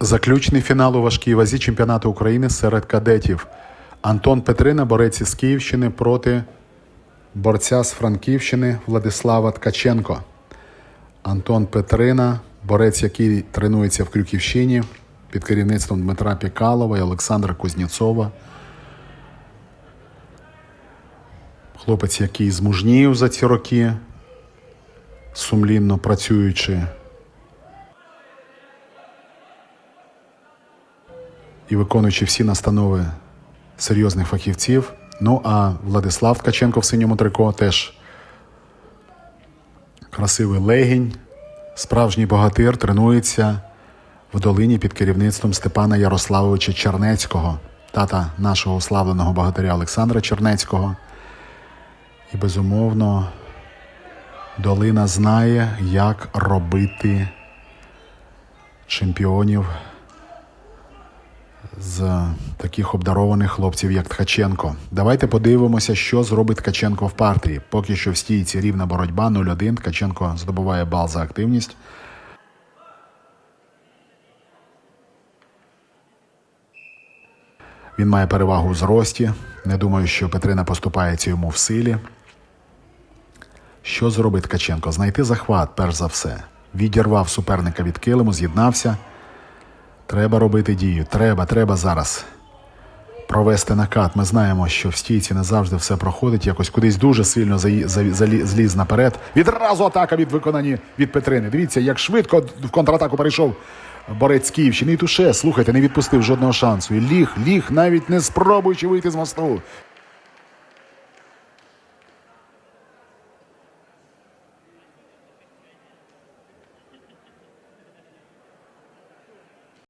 Заключний фінал у важкій вазі чемпіонату України серед кадетів. Антон Петрина, борець із Київщини проти борця з Франківщини Владислава Ткаченко. Антон Петрина, борець, який тренується в Крюківщині під керівництвом Дмитра Пікалова і Олександра Кузнєцова. Хлопець, який змужнів за ці роки, сумлінно працюючи і виконуючи всі настанови серйозних фахівців. Ну а Владислав Ткаченко в синьому трико теж красивий легінь, справжній богатир тренується в долині під керівництвом Степана Ярославовича Чернецького, тата нашого уславленого богатиря Олександра Чернецького. І безумовно, долина знає, як робити чемпіонів з таких обдарованих хлопців, як Ткаченко. Давайте подивимося, що зробить Ткаченко в партії. Поки що в стійці рівна боротьба 0-1. Ткаченко здобуває бал за активність. Він має перевагу у зрості. Не думаю, що Петрина поступається йому в силі. Що зробить Ткаченко? Знайти захват, перш за все. Відірвав суперника від килиму, з'єднався. Треба робити дію. Треба, треба зараз провести накат. Ми знаємо, що в стійці не завжди все проходить. Якось кудись дуже сильно зліз наперед. Відразу атака від виконані від Петрини. Дивіться, як швидко в контратаку перейшов борець Київщини. І туше, слухайте, не відпустив жодного шансу. І ліг, ліг, навіть не спробуючи вийти з мосту.